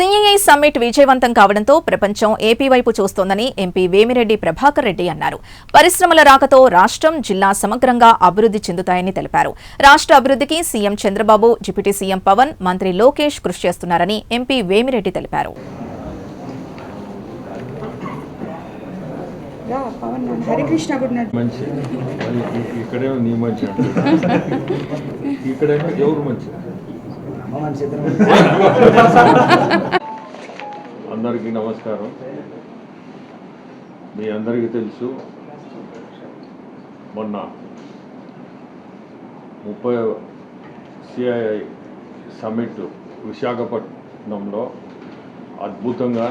సీఏఐ summit విజయవంతం కావడంతో ప్రపంచం ఏపీ వైపు చూస్తోందని ఎంపీ వేమిరెడ్డి ప్రభాకర్ రెడ్డి అన్నారు పరిశ్రమల రాకతో రాష్ట్రం జిల్లా సమగ్రంగా అభివృద్ధి చెందుతాయని తెలిపారు రాష్ట్ర అభివృద్ధికి CM Chandrababu deputy CM Pawan మంత్రి లోకేష్ కృషి చేస్తున్నారని ఎంపీ వేమిరెడ్డి తెలిపారు రా పవన్ నాన్న. హరికృష్ణ కూడా ఉన్నాడు. మంచి మళ్ళీ ఇ- ఇక్కడేమో నీ మంచి అంటారు. ఇక్కడేమో ఎవరు మంచి అందరికీ నమస్కారం. మీ అందరికీ తెలుసు మొన్న ముప్పై సిఐఐ సమ్మిట్ విశాఖపట్నంలో అద్భుతంగా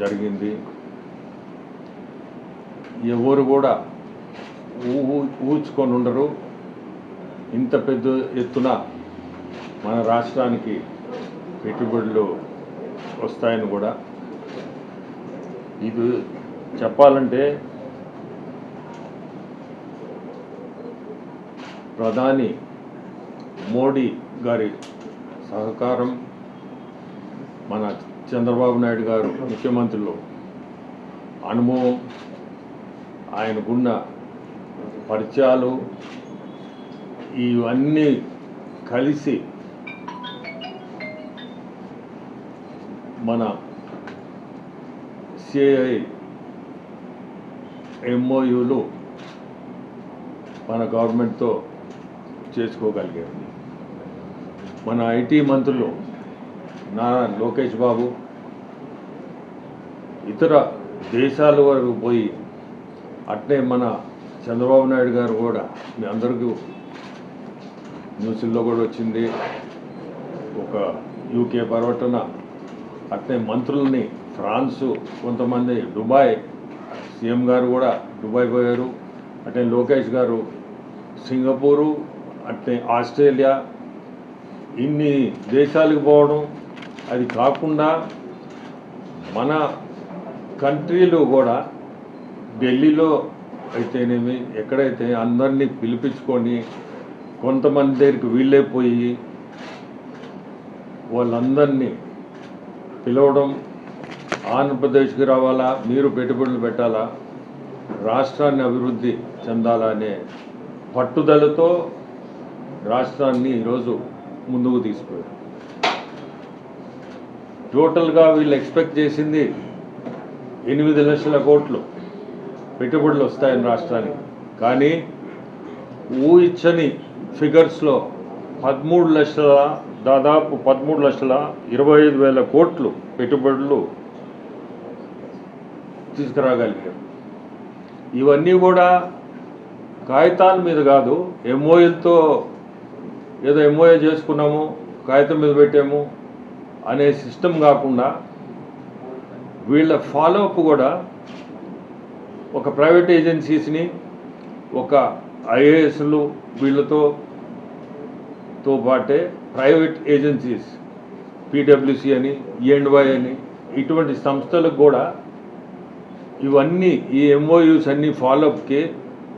జరిగింది. ఎవరు కూడా ఊహు ఊహించుకొని ఉండరు. ఇంత పెద్ద ఎత్తున మన రాష్ట్రానికి పెట్టుబడులు వస్తాయని కూడా ఇది చెప్పాలంటే ప్రధాని మోడీ గారి సహకారం మన చంద్రబాబు నాయుడు గారు ముఖ్యమంత్రులు అనుభవం ఆయనకున్న పరిచయాలు ఇవన్నీ కలిసి మన సిఐ ఎంఓయులు మన గవర్నమెంట్తో చేసుకోగలిగేవి మన ఐటీ మంత్రులు నారా లోకేష్ బాబు ఇతర దేశాల వరకు పోయి అట్నే మన చంద్రబాబు నాయుడు గారు కూడా మీ అందరికీ న్యూస్లో కూడా వచ్చింది. ఒక యూకే పర్యటన అట్నే మంత్రుల్ని ఫ్రాన్సు కొంతమంది దుబాయ్ సీఎం గారు కూడా దుబాయ్ పోయారు. అట్నే లోకేష్ గారు సింగపూరు అట్నే ఆస్ట్రేలియా ఇన్ని దేశాలకు పోవడం అది కాకుండా మన కంట్రీలో కూడా ఢిల్లీలో అయితేనేమి ఎక్కడైతే అందరినీ పిలిపించుకొని కొంతమంది దగ్గరికి వీళ్ళే పోయి వాళ్ళందరినీ పిలవడం ఆంధ్రప్రదేశ్కి రావాలా మీరు పెట్టుబడులు పెట్టాలా రాష్ట్రాన్ని అభివృద్ధి చెందాలా అనే పట్టుదలతో రాష్ట్రాన్ని ఈరోజు ముందుకు తీసుకుపోయారు. టోటల్గా వీళ్ళు ఎక్స్పెక్ట్ చేసింది ఎనిమిది లక్షల కోట్లు పెట్టుబడులు వస్తాయని రాష్ట్రానికి. కానీ ఊహించని ఫిగర్స్లో పదమూడు లక్షల దాదాపు పదమూడు లక్షల ఇరవై ఐదు వేల కోట్లు పెట్టుబడులు తీసుకురాగలిగారు. ఇవన్నీ కూడా కాగితాల మీద కాదు ఎంఓఎల్తో ఏదో ఎంఓఏ చేసుకున్నాము కాగితం మీద పెట్టాము అనే సిస్టమ్ కాకుండా వీళ్ళ ఫాలోఅప్ కూడా ఒక ప్రైవేట్ ఏజెన్సీస్ని ఒక ఐఏఎస్లు వీళ్ళతో తో పాటే ప్రైవేట్ ఏజెన్సీస్ పీడబ్ల్యూసి అని e ఈఎండ్వై అని ఇటువంటి సంస్థలకు కూడా ఇవన్నీ ఈ ఎంఓయూస్ అన్ని ఫాలోఅప్కి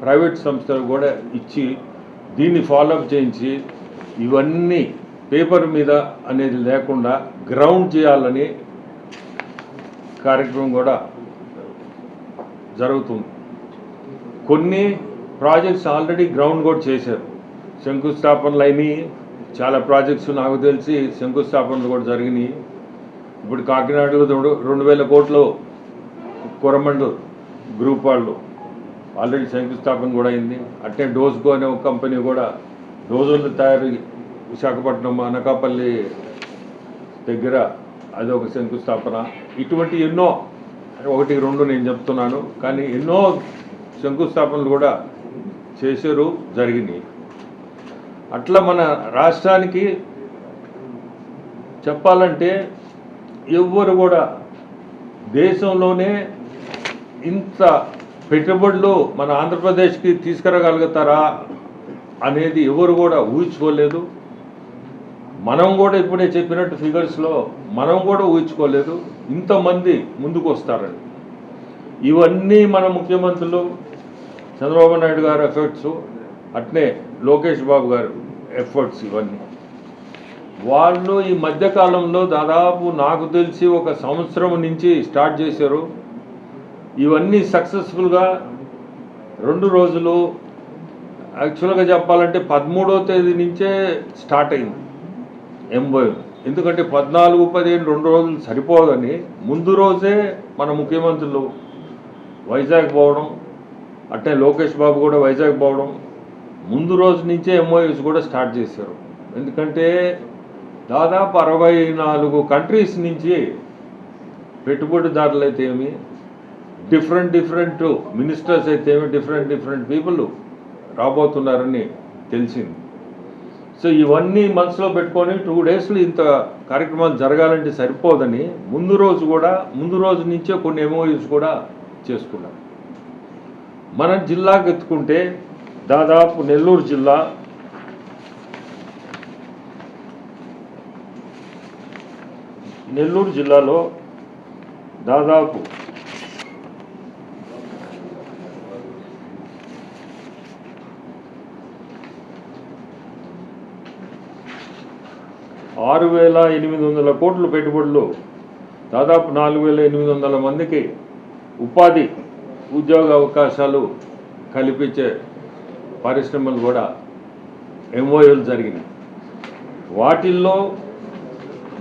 ప్రైవేట్ సంస్థలు కూడా ఇచ్చి దీన్ని ఫాలోఅప్ చేయించి ఇవన్నీ పేపర్ మీద అనేది లేకుండా గ్రౌండ్ చేయాలని కార్యక్రమం కూడా జరుగుతుంది. కొన్ని ప్రాజెక్ట్స్ ఆల్రెడీ గ్రౌండ్ కూడా చేశారు. శంకుస్థాపనలు అయినాయి. చాలా ప్రాజెక్ట్స్ నాకు తెలిసి శంకుస్థాపనలు కూడా జరిగినాయి. ఇప్పుడు కాకినాడలో రెండు రెండు వేల కోట్లు కొరమండల్ గ్రూప్ వాళ్ళు. ఆల్రెడీ శంకుస్థాపన కూడా అయింది. అట్టే డోస్కో అనే ఒక కంపెనీ కూడా డోజర్లు తయారు విశాఖపట్నం అనకాపల్లి దగ్గర అది ఒక శంకుస్థాపన. ఇటువంటి ఎన్నో ఒకటి రెండు నేను చెప్తున్నాను. కానీ ఎన్నో శంకుస్థాపనలు కూడా చేశారు జరిగినాయి అట్లా మన రాష్ట్రానికి చెప్పాలంటే ఎవ్వరు కూడా దేశంలోనే ఇంత పెట్టుబడులు మన ఆంధ్రప్రదేశ్కి తీసుకురాగలుగుతారా అనేది ఎవరు కూడా ఊహించుకోలేదు. మనం కూడా ఇప్పుడే చెప్పినట్టు ఫిగర్స్లో మనం కూడా ఊహించుకోలేదు. ఇంతమంది ముందుకు వస్తారని ఇవన్నీ మన ముఖ్యమంత్రులు చంద్రబాబు నాయుడు గారు ఎఫర్ట్స్ అట్నే లోకేష్ బాబు గారు ఎఫర్ట్స్ ఇవన్నీ. వాళ్ళు ఈ మధ్యకాలంలో దాదాపు నాకు తెలిసి ఒక సంవత్సరం నుంచి స్టార్ట్ చేశారు. ఇవన్నీ సక్సెస్ఫుల్గా రెండు రోజులు యాక్చువల్గా చెప్పాలంటే పదమూడవ తేదీ నుంచే స్టార్ట్ అయింది ఎంబోయ్ ఎందుకంటే పద్నాలుగు పదిహేను రెండు రోజులు సరిపోదని ముందు రోజే మన ముఖ్యమంత్రులు వైజాగ్ పోవడం అట్టే లోకేష్ బాబు కూడా వైజాగ్ పోవడం ముందు రోజు నుంచే ఎంఓయూస్ కూడా స్టార్ట్ చేశారు. ఎందుకంటే దాదాపు అరవై నాలుగు కంట్రీస్ నుంచి పెట్టుబడిదారులు అయితే ఏమి డిఫరెంట్ డిఫరెంట్ మినిస్టర్స్ అయితే ఏమి డిఫరెంట్ డిఫరెంట్ పీపుల్ రాబోతున్నారని తెలిసింది. సో ఇవన్నీ మనసులో పెట్టుకొని టూ డేస్లో ఇంత కార్యక్రమాలు జరగాలంటే సరిపోదని ముందు రోజు కూడా ముందు రోజు నుంచే కొన్ని ఎంఓయూస్ కూడా చేసుకున్నాం మన జిల్లాకు ఎత్తుకుంటే దాదాపు నెల్లూరు జిల్లా నెల్లూరు జిల్లాలో దాదాపు ఆరు వేల ఎనిమిది వందల కోట్ల పెట్టుబడులు దాదాపు నాలుగు వేల ఎనిమిది వందల మందికి ఉపాధి ఉద్యోగ అవకాశాలు కల్పించే పరిశ్రమలు కూడా ఎంఓయూలు జరిగినాయి. వాటిల్లో